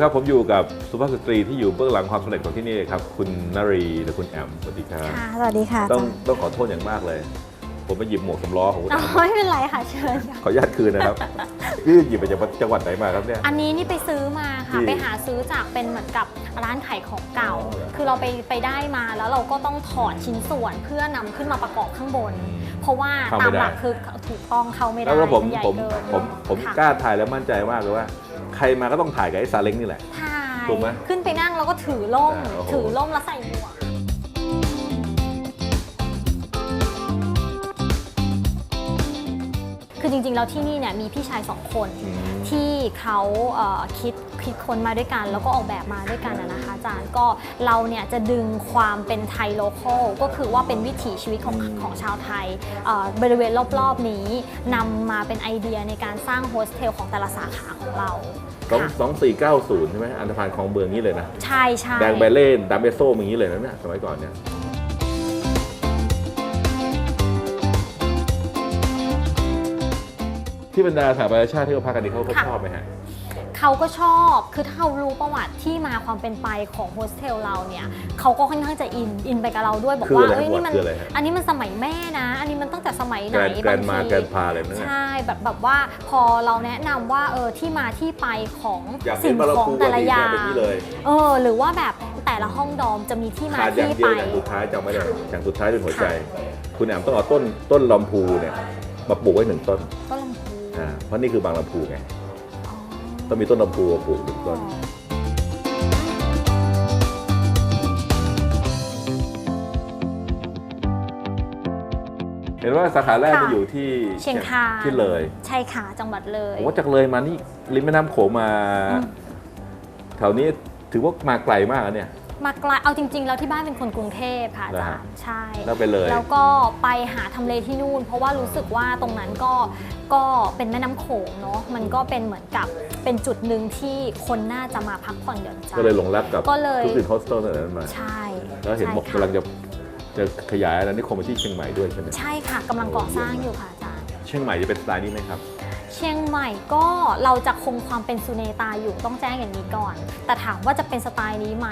ท่านผู้ชมครับผมอยู่กับสุภาพสตรีที่อยู่เบื้องหลังความสำเร็จของที่นี่ครับ คุณนารีและคุณแอมสวัสดีครับค่ะ สวัสดีค่ะอาต้องจารย์ต้องขอโทษอย่างมากเลย ผมไปหยิบหมวกสำล้อของคุณแออ๋อมไม่เป็นไรค่ะเชิญค่ะขออนุญาตคืนนะครับนี่หยิบไปจากจังหวัดไหนมาครับเนี่ย อันนี้นี่ไปซื้อมาค่ะที่ไปหาซื้อจากเป็นเหมือนกับร้านขายของเก่าคือเราไปไปได้มาแล้วเราก็ต้องถอดชิ้นส่วนเพื่อนำขึ้นมาประกอบข้างบน เพราะว่าเข้าตาไม่มได้ หลักคือถูกต้องเข้าไม่ได้แล้วก็ผมนใหญ่ผมเกินผมผมค่ะ กล้าถ่ายแล้วมั่นใจมากเลยว่า ใครมาก็ต้องถ่ายกับไอ้ซาเล้งนี่แหละ ถ่ายถูกไหมขึ้นไปนั่งแล้วก็ถือล่ม อ่าโอ้โห ถือล่มแล้วใส่หมวก คือจริงๆ แล้วที่นี่เนี่ยมีพี่ชายสองคน อืม ที่เขาเอ่อคิดคิดคนมาด้วยกัน แล้วก็ออกแบบมาด้วยกันนะนะคะอาจารย์ก็เราเนี่ยจะดึงความเป็นไทยโลคอลก็คือว่าเป็นวิถีชีวิตของของชาวไทยเอ่อบริเวณรอบๆนี้นำมาเป็นไอเดียในการสร้างโฮสเทลของแต่ละสาขาของเราสองค่ะสองสี่เก้าศูนย์ใช่ไหมอันธพาลคลองเบืองนี้เลยนะ ใช่ใช่แดงใบเล่นดัมเบโซ่อย่างนี้เลยนะเนี่ยสมัยก่อนเนี่ย ที่บรรดาสถาบันชาติที่เขาพักกันนี่เขาเขาชอบไหมฮะเขาก็ชอบ คือถ้าเขารู้ประวัติที่มาความเป็นไปของโฮสเทลเราเนี่ย เขาก็ค่อนข้างจะอิน อินไปกับเราด้วย บอกคือว่าอะไรเอ้ย นี่มันคืออะไรฮะอันนี้มันสมัยแม่นะ อันนี้มันตั้งแต่สมัยไหแกนรนแกรนมาบงทีแกรนพาเลยนะเนี่ยใช่ แบบแบบว่า พอเราแนะนำว่า เออ ที่มาที่ไปของอยากเห็สิ่นงบาราของคูแต่ละอย่างแบบนี้เลยเออ หรือว่าแบบแต่ละห้องดอมจะมีที่มาขาดอย่างที่เดียไปวอย่างสุดท้ายจำไม่ได้อย่างสุดท้ายเป็นหัวใจ คุณแอมต้องเอาต้นต้นลำพูเนี่ยมาปลูกไว้หนึ่งต้นก็ลำพู อ่าเพราะนี่คือบางลำพูไงอ๋อต้องมีต้นลำพูมาปลูกหนึ่งต้น เห็นว่าสาขาแรกค่ะจะอยู่ที่เชียงคานที่เลยใช่ค่ะจังหวัดเลย ผมว่าจากเลยมานี่ริมแม่น้ำโขงมา อืม แถวนี้ถือว่ามาไกลมากนะเนี่ย มาไกลเอาจริง ๆ แล้วที่บ้านเป็นคนกรุงเทพค่ะอาเหรอจาฮะรย์ใช่แล้วไปเลยแล้วก็ไปหาทำเลที่นู่น เพราะว่ารู้สึกว่าตรงนั้นก็ก็เป็นแม่น้ำโขงเนาะมันก็เป็นเหมือนกับเป็นจุดหนึ่งที่คนน่าจะมาพักผ่อนหย่อนใจก็เลยหลงรักกับก็เลยทุกสิ่งโฮสเทลตั้งแต่นั้นมาใช่แล้วเห็นบอกใช่กำลัค่ะงจะจะขยายอะไรนี่คงไปที่เชียงใหม่ด้วยใช่ไหมใช่ค่ะกำลังก่อสร้างอยู่ค่ะอาจารย์เชียงใหม่จะเป็นสไตล์นี้ไหมครับ เชียงใหม่ก็เราจะคงความเป็นสุเนตาอยู่ต้องแจ้งอย่างนี้ก่อน แต่ถามว่าจะเป็นสไตล์นี้ไหม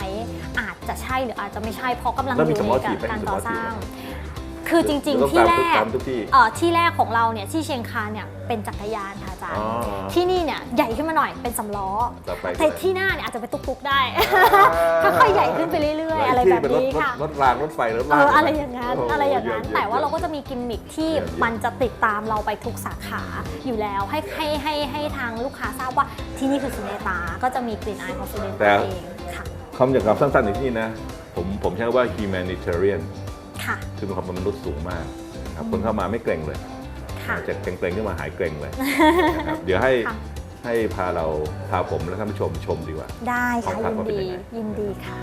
อาจจะใช่หรืออาจจะไม่ใช่เพราะกำลังแล้วอมียู่สำในล้อถีการบไหมการมีสำล้ก่ออสร้างถีบไหม คือจริงต้องๆที่แรตามกทุกที่เอ่อที่แรกของเราเนี่ยที่เชียงคานเนี่ยเป็นจักรยานค่ะอาจารอ๋ย์อที่นี่เนี่ยใหญ่ขึ้นมาหน่อยเป็นสำล้อต่อไปแต่ที่หน้าเนี่ยอาจจะเป็นตุ๊กๆได้อ่าค่อยๆใหญ่ขึ้นไปเรื่อยๆ อะไรแบบนี้ค่ะรถรางรถไฟรถเอรางออะไรอย่างนั้นโโหอะไรอย่างนั้นเยี่มแต่ว่ายี่ยมเราก็จะมีกิมมิคที่เยี่ยมเยี่ยมมันจะติดตามเราไปทุกสาขาอยู่แล้วให้ให้ให้ให้ทางลูกค้าทราบว่าที่นี่คือสุเนตา ก็จะมีกลิ่นอายของสุเนตาเองค่ะคำจากคำสั้นๆในที่นี่นะผมผมใช้คำว่า humanitarian ค่ะคือมีความเป็นมนุษย์สูงมากนะครับคนเข้ามาไม่เกรงเลยค่ะจะเกรงๆขึ้นมาหายเกรงเลยนะครับเดี๋ยวให้ค่ะ ให้พาเราพาผมและท่านผู้ชมชมดีกว่า ได้ค่ะห้องพักยินว่าเป็นดียังไงยินดีค่ะ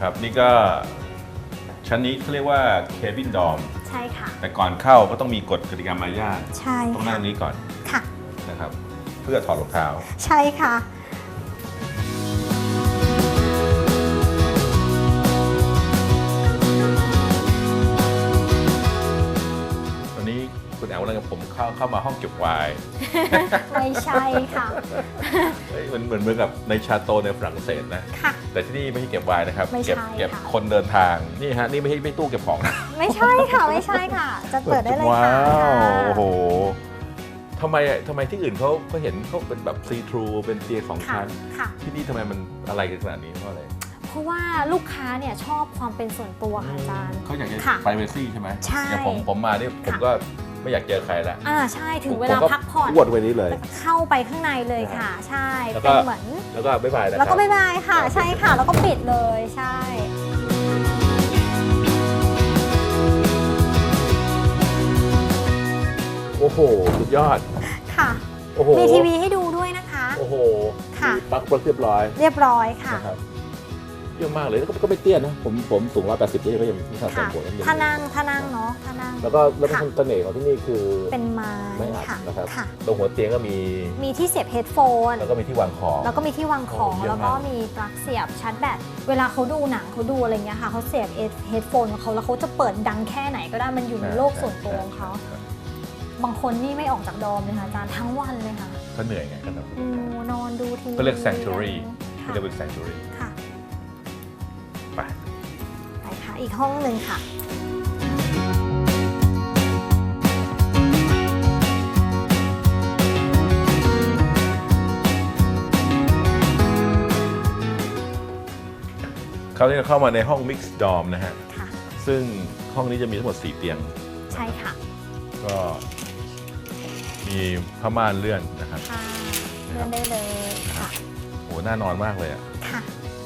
ครับนี่ก็ชั้นนี้เขาเรียกว่า cabin dorm ใช่ค่ะ แต่ก่อนเข้าก็ต้องมีกฎกติกามารยาทใช่ต้องค่ะนั่งนี้ก่อนค่ะนะครับ เพื่อถอดรองเท้า ใช่ค่ะ คุณแอลกำลังกับผมเข้าเข้ามาห้องเก็บไวน์ ไม่ใช่ค่ะ เฮ้ยมันเหมือนเหมือนกับในชาโตในฝรั่งเศสนะ ค่ะ แต่ที่นี่ไม่ใช่เก็บไวน์นะครับ ไม่ใช่เก็บเก็บค่ะ คนเดินทาง นี่ฮะนี่ไม่ใช่ไม่ตู้เก็บของนะไม่ใช่ค่ะ ไม่ใช่ค่ะ จะเปิดได้เลยว้าค่ะวโอ้โหทำไมอะทำไมที่อื่นเขาเขาเห็นเขาเป็นแบบซีทรูเป็นเตียงสองค่ะชั้น ค่ะ ที่นี่ทำไมมันอะไรกันขนาดนี้เพราะอะไรเพราะว่าลูกค้าเนี่ยชอบความเป็นส่วนตัวค่ะอาจารย์ เขาอยากจะ ค่ะไปเวซี่ใช่ไหมใช่อย่างผมผมมาเนี่ยผมค่ะก็ ไม่อยากเจอใครแล้วอ่าใช่ถึงเวผมลาก็พักผ่อนอ้วนไปนี้เลย เข้าไปข้างในเลยค่ะ ใช่แล้วก็เป็นเหมือนแล้วก็บ๊ายบายนะคแล้รัวก็บายบายค่ะ ใช่ค่ะ แล้วก็ปิดเลยใช่โอ้โห สุดยอด ค่ะ โอ้โห มีทีวีให้ดูด้วยนะคะ โอ้โหค่ะ มีปลั๊กปลั๊กเรียบร้อย เรียบร้อยค่ะนะครับ เยอะมากเลยแล้วก็ก็ไม่เตี้ยนะผมผมสูงร้อยแปดสิบนี่ก็ยังไม่ขาดสมค่ะผลยังถ้านั่งถ้านั่งเนาะถ้านั่งแล้วก็แล้วก็ค่ะเสน่ห์ของที่นี่คือเป็นไม้ไม่อัดค่ะนะครับค่ะตรงหัวเตียงก็มีมีที่เสียบเฮดโฟนแล้วก็มีที่วางของแล้วก็มีที่วางของโอ้เยี่ยมแล้วก็มากมีปลั๊กเสียบชาร์จแบตเวลาเขาดูหนังเขาดูอะไรเงี้ยค่ะเขาเสียบเฮดโฟนของเขาแล้วเขาจะเปิดดังแค่ไหนก็ได้มันอยู่ในโลกส่วนตัวของเขาบางคนนี่ไม่ออกจากดอมเลยค่ะอาจารย์ทั้งวันเลยค่ะก็เหนื่อยไงกันนะอืมนอนดูทีวีก็เรียก sanctuary ค่ะเรียกเป็น sanctuary อีกห้องหนึ่งค่ะคราวนี้เราเข้ามาในห้อง mix dorm นะฮะ ค่ะ ซึ่งห้องนี้จะมีทั้งหมด 4 เตียง ใช่ค่ะก็มีผ้าม่านเลื่อนนะครับ ค่ะเลื่อนได้เลยค่ะ โห น่านอนมากเลยอะ ค่ะ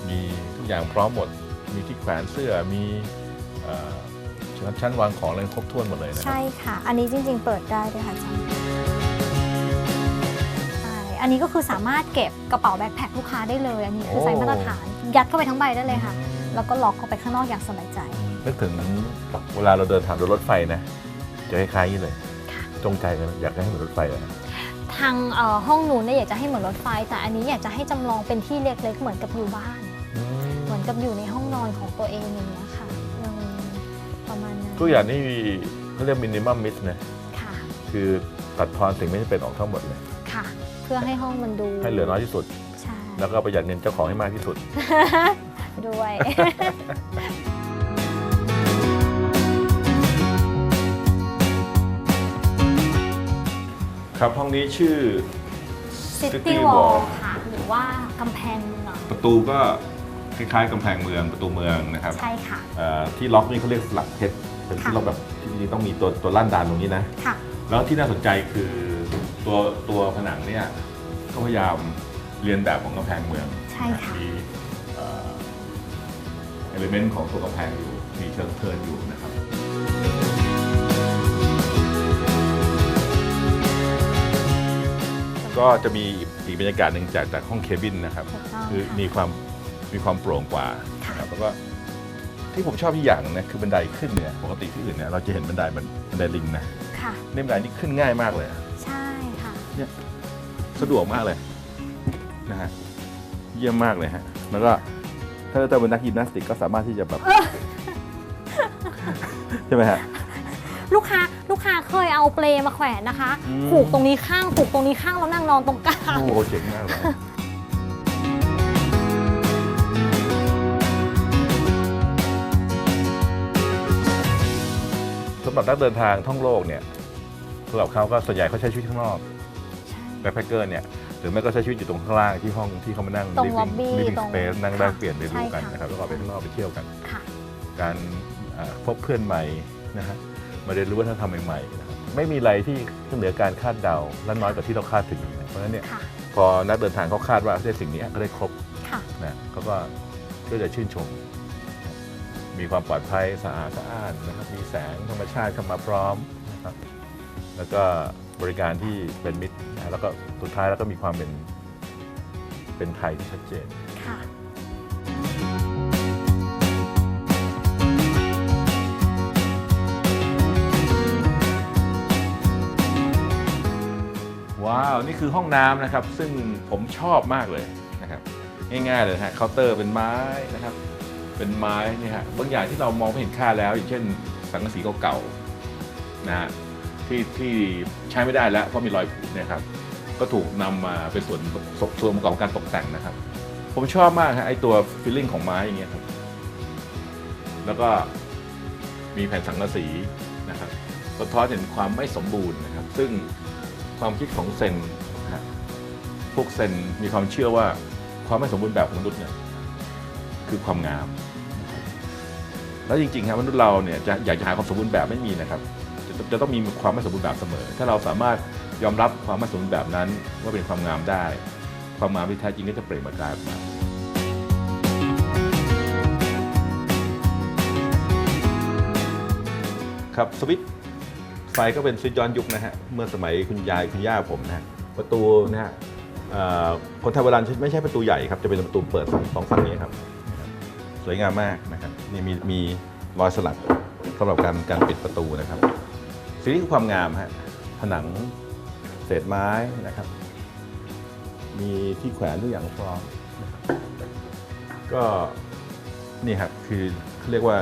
มีทุกอย่างพร้อมหมด มีที่แขวนเสื้อมีเอ่อชั้นชั้นวางของอะไรครบถ้วนหมดเลยนะครัใช่บค่ะ อันนี้จริง ๆ เปิดได้ด้วยค่ะอาจารย์ใช่อันนี้ก็คือสามารถเก็บกระเป๋าแบ็คแพคลูกค้าได้เลย อันนี้คือไซส์มาตรฐาน ยัดเข้าไปทั้งใบได้เลยค่ะ แล้วก็ล็อกเข้าไปข้างนอกอย่างสบายใจ นึกถึงเวลาเราเดินทางโดยรถไฟนะ จะคล้ายๆนี้เลยค่ะจงใจกันอยากให้เหมือนรถไฟเลยนะทางเอ่อห้องนู้นเนี่ยอยากจะให้เหมือนรถไฟ แต่อันนี้อยากจะให้จำลองเป็นที่เล็กๆเหมือนกับอยู่บ้านเหมือน กับอยู่ในห้องนอนของตัวเองอย่างเงี้ยค่ะอืมประมาณนั้นทุกอย่างนี่เขาเรียกมินิมัมมิสนะค่ะ คือตัดทอนสิ่งไม่จำเป็นออกทั้งหมดเลย ค่ะ เพื่อให้ห้องมันดูให้เหลือน้อยที่สุด ใช่ แล้วก็ประหยัดเงินเจ้าของให้มากที่สุด ด้วย ครับห้องนี้ชื่อ City Wall ค่ะ หรือว่ากำแพงเมืองประตูก็ คล้ายๆกำแพงเมืองประตูเมืองนะครับใช่ค่ะเอ่อที่ล็อกนี่เขาเรียกหลักเพชรเป็นที่ค่ะล็อกแบบที่จริงๆต้องมีตัวตัวลั่นดานตรงนี้นะค่ะ แล้วที่น่าสนใจคือตัวตัวผนังเนี่ยเขาพยายามเรียนแบบของกำแพงเมืองใช่ค่ะ มีเอลิเมนต์ของตัวกำแพงอยู่มีเชิงเทินอยู่นะครับ ก็จะมีอีกบรรยากาศหนึ่งจากจากห้องเคบินนะครับ ถูกต้องคือค่ะ มีความ มีความโปร่งกว่าค่ะนะครับแล้วก็ที่ผมชอบที่อย่างนะคือบันไดขึ้นเนี่ยปกติที่อื่นเนี่ยเราจะเห็นบันไดมันบันไดลิงนะค่ะ นี่บันไดนี่ขึ้นง่ายมากเลยใช่ค่ะสะดวกมากเลยนะฮะเยี่ยมมากเลยฮะแล้วก็ถ้าจะเป็นนักยิมนาสติกก็สามารถที่จะแบบ ใช่ไหมฮะ ลูกค้าลูกค้าเคยเอาเปลมาแขวนนะคะ อืม ผูกตรงนี้ข้างผูกตรงนี้ข้างแล้วนั่งนอนตรงกลาง โอ้โหเจ๋งมากเลยำหรับนักเดินทางท่องโลกเนี่ยสำหรับเขาก็ส่วนใหญ่เขาใช้ชีวิตข้างนอกใช่แบ็คแพคเกอร์เนี่ยหรือไม่ก็ใช้ชีวิตอยู่ตรงข้างล่างที่ห้องที่เขามานั่ง ตรง lobby ลิฟตรง สเปซนั่งแลกเปลี่ยนเรียนรู้กันใช่ค่ะนะครับแล้วก็ออกไปข้างนอกไปเที่ยวกัน ค่ะ การเอ่อพบเพื่อนใหม่นะฮะมาเรียนรู้วัฒนธรรมใหม่ๆนะครับไม่มีอะไรที่เหนือการคาดเดาและน้อยกว่าที่เราคาดถึงนะเพราะฉะนั้นเนี่ยค่ะ พอนักเดินทางเขาคาดว่าได้สิ่งนี้ก็ได้ครบค่ะ นะเขาก็ก็จะชื่นชม มีความปลอดภัยสะอาดสะอ้านนะครับมีแสงธรรมชาติเข้ามาพร้อมนะครับแล้วก็บริการที่เป็นมิตรนะแล้วก็สุดท้ายแล้วก็มีความเป็นเป็นไทยที่ชัดเจน ค่ะ ว้าว นี่คือห้องน้ำนะครับ ซึ่งผมชอบมากเลยนะครับ ง่ายๆเลยนะฮะเคาน์เตอร์เป็นไม้นะครับ เป็นไม้นี่ฮะบางอย่างที่เรามองไม่เห็นค่าแล้ว อย่างเช่น สังกะสีเก่าๆนะฮะที่ที่ใช้ไม่ได้แล้วเพราะมีรอยผุเนี่ยครับก็ถูกนำมาเป็นส่วนส่วนประกอบการตกแต่งนะครับ ผมชอบมากฮะไอตัวฟิลลิ่งของไม้อย่างเงี้ยครับ แล้วก็มีแผ่นสังกะสีนะครับสะท้อนเห็นความไม่สมบูรณ์นะครับ ซึ่งความคิดของเซนพวกเซนมีความเชื่อว่าความไม่สมบูรณ์แบบของมนุษย์เนี่ยคือความงาม แล้วจริงๆครับมนุษย์เราเนี่ยจะอยากจะหาความสมบูรณ์แบบไม่มีนะครับจะจะต้องมีความไม่สมบูรณ์แบบเสมอ ถ้าเราสามารถยอมรับความไม่สมบูรณ์แบบนั้น ว่าเป็นความงามได้ ความงามที่แท้จริงก็จะเปล่งประกายออกมาครับสวิตไฟก็เป็นสวิตย้อนยุคนะฮะเมื่อสมัยคุณยายคุณย่าผมนะประตูนะฮะเอ่อคนไทยโบราณไม่ใช่ประตูใหญ่ครับจะเป็นประตูเปิดสองฝั่งนี้ครับ สวยงามมากนะครับ นี่มีมีรอยสลักสำหรับการการปิดประตูนะครับสิ่งนี้คือความงามฮะผนังเศษไม้นะครับ มีที่แขวนทุกอย่างพร้อมก็นี่ครับคือเขาเรียกว่า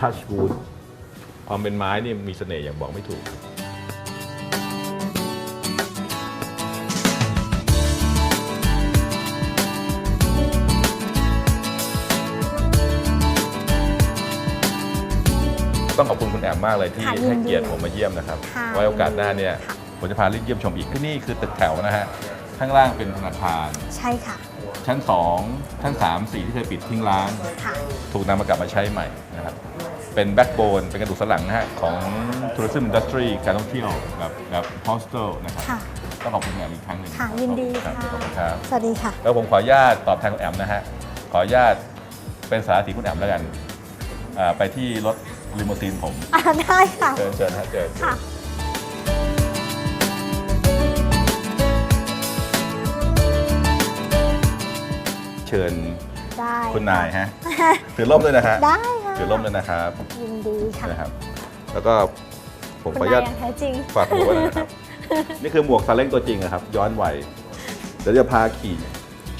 touch wood ความเป็นไม้นี่มีเสน่ห์อย่างบอกไม่ถูก ต้องขอบคุณคุณแอมมากเลยที่ค่ะยินดีให้เกียรติผมมาเยี่ยมนะครับ ค่ะ ไว้โอกาสหน้าเนี่ยค่ะผมจะพาลิเยี่ยมชมอีกที่นี่คือตึกแถวนะฮะ ข้างล่างเป็นธนาคาร ใช่ค่ะชั้น 2 ชั้น 3 4 ที่เคยปิดทิ้งร้าง ค่ะ ถูกนำมากลับมาใช้ใหม่นะครับ เป็นแบ็กโบน เป็นกระดูกสันหลังนะฮะของทัวริซึมอินดัสทรีการท่องเที่ยวแบบแบบโฮสเทลนะครับ ค่ะ ต้องขอบคุณคุณแอมอีกครั้งหนึ่งค่ะยินดีขอบค่ะคุณครับ สวัสดีค่ะ แล้วผมขออนุญาตตอบแทนคุณแอมนะฮะ ขออนุญาตเป็นสารถีคุณแอมแล้วกันอ่าไปที่รถ ลิมูซีนผมอ่าได้ค่ะ เชิญเชิญฮะเชิญค่ะ เชิญได้คุณนายฮะถือร่มด้วยนะฮะได้ค่ะถือร่มด้วยนะครับยินดีค่ะนะครับ แล้วก็ผมคุณขออนุญาตนายอย่างแท้จริงฝากหมวกไว้หนะครับ นี่คือหมวกซาเล้งตัวจริงนะครับ ย้อนวัยเดี๋ยวจะพาขี่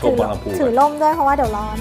ชมบางลำพูถือล่มด้วยเพราะว่าเดี๋ยวร้อน